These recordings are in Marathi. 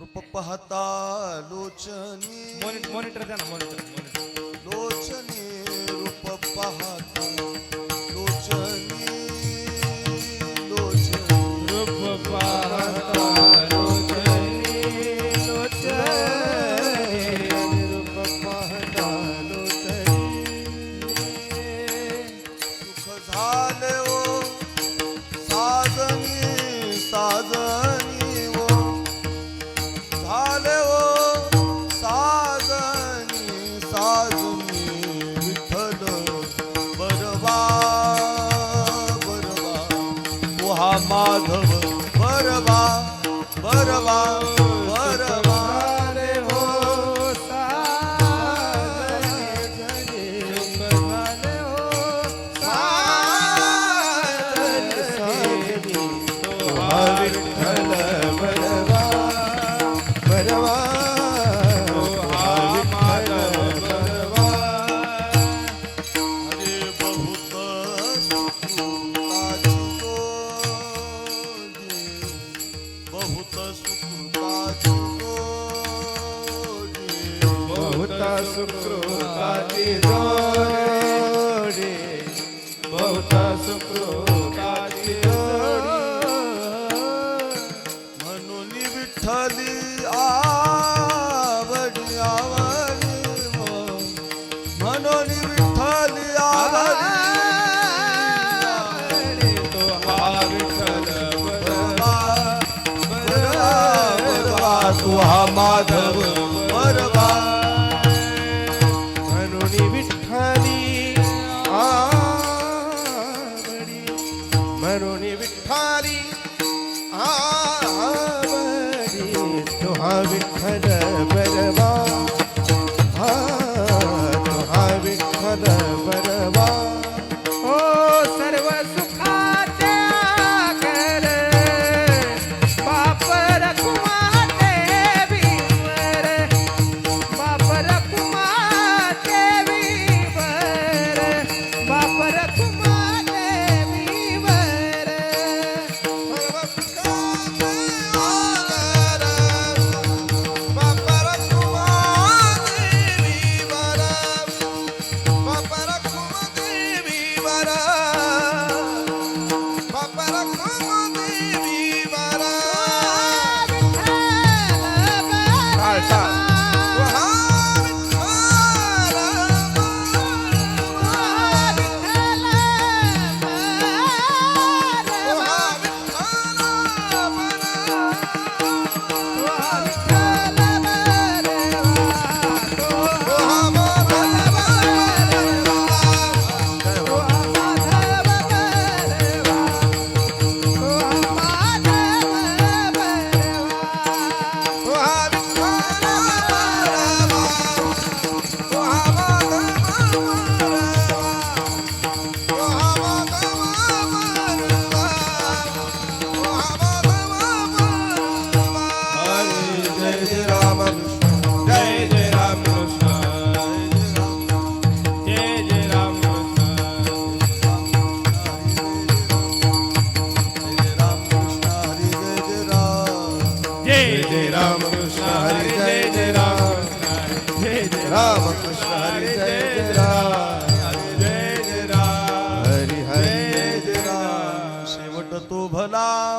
रूप पाहता लोचनी मॉनिटर मॉनिटर द्या ना मॉनिटर लोचनी रूप पाहता ભરવા. सुकृताची जोडी. बहुता सुकृताची म्हणून विठ्ठली आवडी आवडी म्हणून. विठ्ठली आवडी. तू हा माधव. विष्णुः विठ्ठल भगवा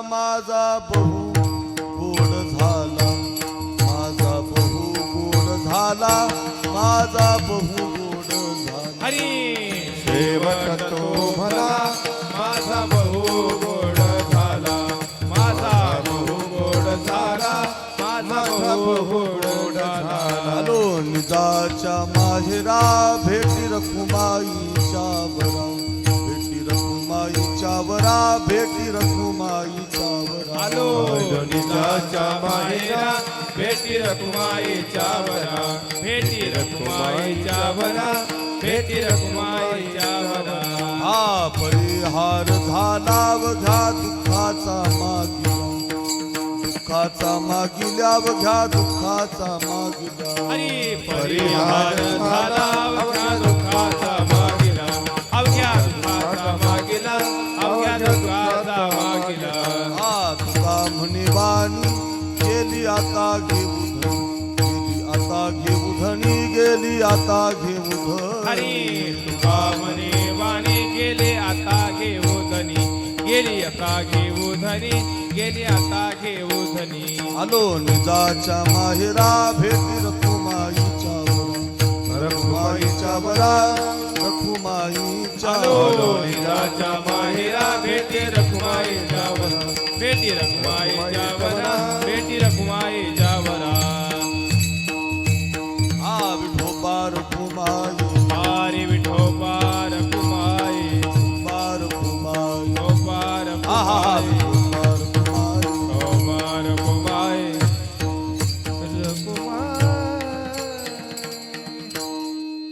माझा बहु गोड झाला. माझा बहु गोड झाला. माझा बहु गोड झाला. हरी. शेवट तो भला माझा बहु गोड झाला. माझा बहु गोड झाला. माझा बहु गोड झाला. निजाच्या माहेरा भेटी रखुमाईच्या बरा भेटी रखुमाईच्या बरा भेटी रखुमाईच्या बरा आलो. निजाच्या माहेरा भेटी रखुमाईच्या वरा भेटी रखुमाईच्या वरा भेटी रखुमाईच्या वरा हा परिहार झाला बघा दुःखाचा मागिला. दुःखाचा मागिल्या बघा दुःखाचा मागिला हरी परिहार झाला अवघ्या दुःखाचा मागिला. अवघ्या दुःखाचा मागिला अवघ्या दुःखाचा मागिला. हा तुका म्हणे वाणी केली आता घेऊ गेली आता घेऊ धनी गेली आता घेऊ हरी धनी तुका म्हणे वाणी गेले आता घेऊ धनी गेली आता घेऊ धनी गेली आता घेऊ धनी. आलो निजाच्या माहेरा भेटी रखुमाईच्या रखुमाईच्या वरा रखुमाईच्या आलो वरा. निजाच्या माहेरा भेटी रखुमाईच्या वरा. भेटी रखुमाईच्या वरा